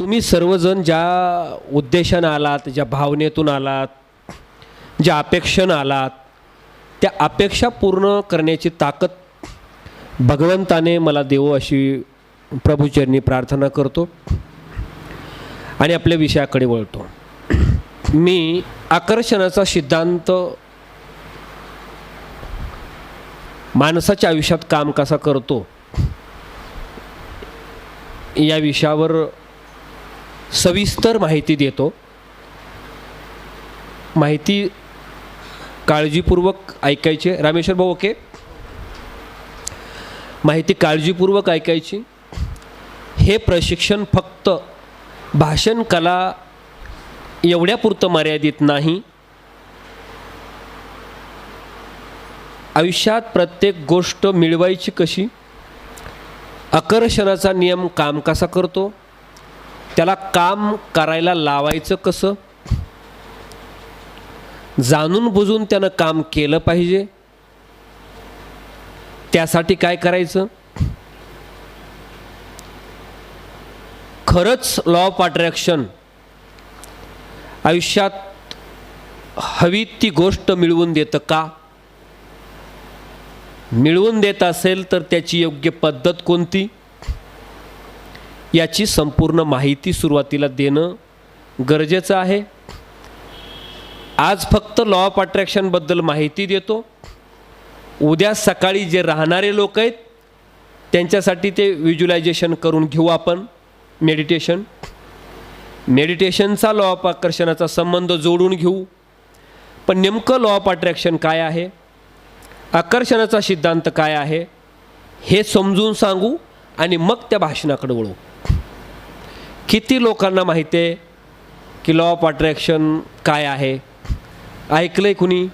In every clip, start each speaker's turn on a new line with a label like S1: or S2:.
S1: तुम्ही सर्वजण ज्या उद्देशानं आलात ज्या भावनेतून आलात ज्या अपेक्षेनं आलात त्या अपेक्षा पूर्ण करण्याची ताकद भगवंताने मला देवो अशी प्रभूचरणी प्रार्थना करतो आणि आपल्या विषयाकडे वळतो. मी आकर्षणाचा सिद्धांत माणसाच्या आयुष्यात काम कसा करतो या विषयावर सविस्तर माहिती देतो. माहिती काळजीपूर्वक ऐकायची. रामेश्वर भाऊ ओके? माहिती काळजीपूर्वक ऐकायची. हे प्रशिक्षण फक्त भाषण कला एवढ्यापुरतं मर्यादित नाही. आयुष्यात प्रत्येक गोष्ट मिळवायची कशी? आकर्षणाचा नियम काम कसा करतो? त्याला काम करायला लावायचं कसं? जाणून बुजून त्यानं काम केलं पाहिजे. त्यासाठी काय करायचं? खरंच लॉ ऑफ अट्रॅक्शन आयुष्यात हवी ती गोष्ट मिळवून देतं का? मिळवून देत असेल तर त्याची योग्य पद्धत कोणती? याची संपूर्ण माहिती सुरुवातीला देणं गरजेचं आहे. आज फक्त लॉ ऑफ अट्रॅक्शनबद्दल माहिती देतो. उद्या सकाळी जे राहणारे लोक आहेत त्यांच्यासाठी ते व्हिज्युलायझेशन करून घेऊ आपण. मेडिटेशन मेडिटेशनचा लॉ ऑफ आकर्षणाचा संबंध जोडून घेऊ. पण नेमकं लॉ ऑफ अट्रॅक्शन काय आहे? आकर्षणाचा सिद्धांत काय आहे? हे समजून सांगू आणि मग त्या भाषणाकडे वळू. किती लोकांना माहिती आहे की लॉ ऑफ अट्रॅक्शन काय आहे? ऐकलंय कुणी?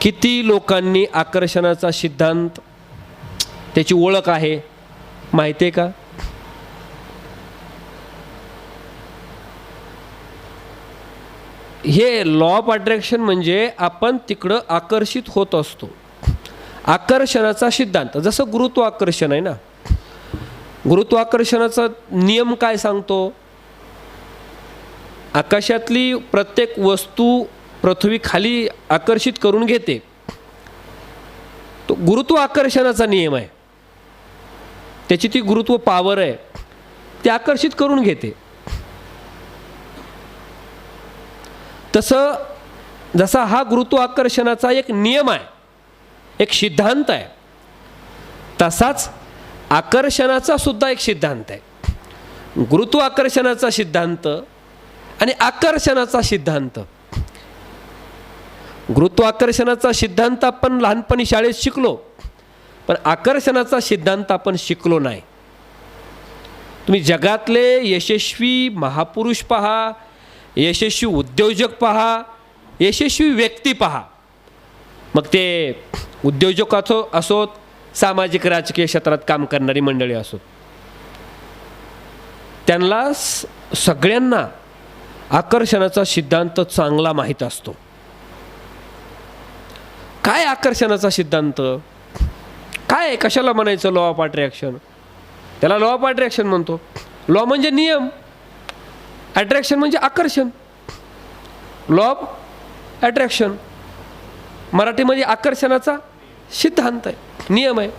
S1: किती लोकांनी आकर्षणाचा सिद्धांत त्याची ओळख आहे? माहिती आहे का? हे लॉ ऑफ अट्रॅक्शन म्हणजे आपण तिकडं आकर्षित होत असतो. आकर्षणाचा सिद्धांत. जसं गुरुत्वाकर्षण आहे ना? गुरुत्वाकर्षणाचा नियम काय सांगतो? आकाशातली प्रत्येक वस्तू पृथ्वी खाली आकर्षित करून घेते. तो गुरुत्वाकर्षणाचा नियम आहे. त्याची ती गुरुत्व पावर आहे. ती आकर्षित करून घेते. तसं जसा हा गुरुत्वाकर्षणाचा एक नियम आहे एक सिद्धांत आहे तसाच आकर्षणाचा सुद्धा एक सिद्धांत आहे. गुरुत्वाकर्षणाचा सिद्धांत आणि आकर्षणाचा सिद्धांत. गुरुत्वाकर्षणाचा सिद्धांत आपण लहानपणी शाळेत शिकलो पण आकर्षणाचा सिद्धांत आपण शिकलो नाही. तुम्ही जगातले यशस्वी महापुरुष पहा यशस्वी उद्योजक पहा यशस्वी व्यक्ती पहा. मग ते उद्योजक असो असोत सामाजिक राजकीय क्षेत्रात काम करणारी मंडळी असोत त्यांना सगळ्यांना आकर्षणाचा सिद्धांत चांगला माहीत असतो. काय आकर्षणाचा सिद्धांत? काय आहे? कशाला म्हणायचं लॉ ऑफ अट्रॅक्शन त्याला लॉ ऑफ अट्रॅक्शन म्हणतो. लॉ म्हणजे नियम. अट्रॅक्शन म्हणजे आकर्षण. लॉ ऑफ अट्रॅक्शन मराठीमध्ये आकर्षणाचा सिद्धांत आहे. नियम आहे.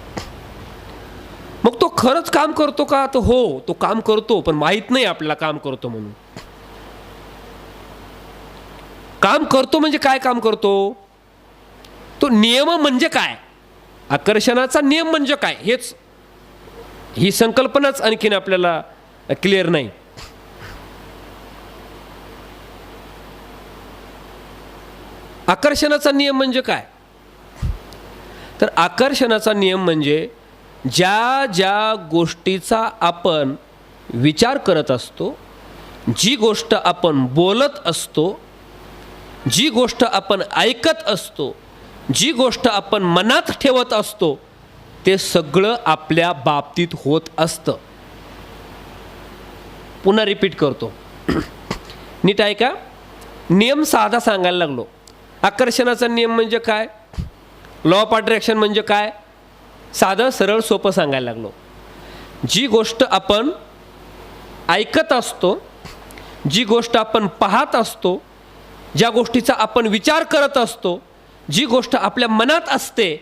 S1: मग तो खरंच काम करतो का? तर हो तो काम करतो पण माहीत नाही आपल्याला काम करतो म्हणून. काम करतो म्हणजे काय काम करतो? तो नियम म्हणजे काय? आकर्षणाचा नियम म्हणजे काय? हेच. ही संकल्पनाच आणखीन आपल्याला क्लिअर नाही. आकर्षणाचा नियम म्हणजे काय? तर आकर्षणाचा नियम म्हणजे ज्या ज्या गोष्टीचा आपण विचार करत असतो जी गोष्ट आपण बोलत असतो जी गोष्ट आपण ऐकत असतो जी गोष्ट आपण मनात ठेवत असतो ते सगळं आपल्या बाबतीत होत असतं. पुन्हा रिपीट करतो. नीट ऐका. नियम साधा सांगायला लागलो. आकर्षणाचा नियम म्हणजे काय? लॉ ऑफ अट्रॅक्शन म्हणजे काय? साधं सरळ सोपं सांगायला लागलो. जी गोष्ट आपण ऐकत असतो जी गोष्ट आपण पाहत असतो ज्या गोष्टीचा आपण विचार करत असतो जी गोष्ट आपल्या मनात असते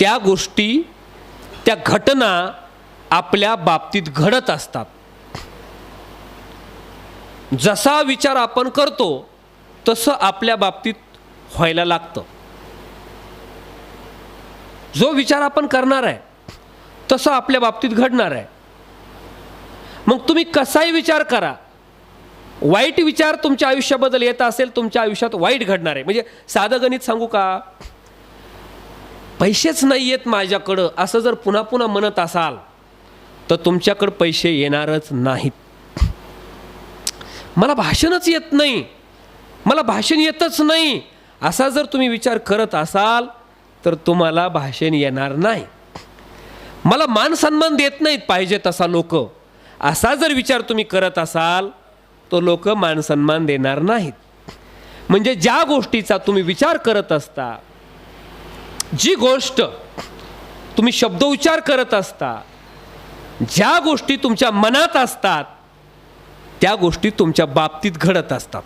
S1: त्या गोष्टी त्या घटना आपल्या बाबतीत घडत असतात. जसा विचार आपण करतो तसं आपल्या बाबतीत व्हायला लागतं. जो विचार आपण करणार आहे तसं आपल्या बाबतीत घडणार आहे. मग तुम्ही कसाही विचार करा. वाईट विचार तुमच्या आयुष्याबद्दल येत असेल तुमच्या आयुष्यात वाईट घडणार आहे. म्हणजे साधं गणित सांगू का? पैसेच नाही येत माझ्याकडं असं जर पुन्हा पुन्हा म्हणत असाल तर तुमच्याकडं पैसे येणारच नाहीत. मला भाषणच येत नाही. मला भाषण येतच नाही. असा जर तुम्ही विचार करत असाल तर तुम्हाला भाषण येणार नाही. मला मान सन्मान देत नाहीत पाहिजे तसा लोक. असा जर विचार तुम्ही करत असाल तो लोक मान सन्मान देणार नाहीत. म्हणजे ज्या गोष्टीचा तुम्ही विचार करत असता जी गोष्ट तुम्ही शब्द उच्चार करत असता ज्या गोष्टी तुमच्या मनात असतात त्या गोष्टी तुमच्या बाबतीत घडत असतात.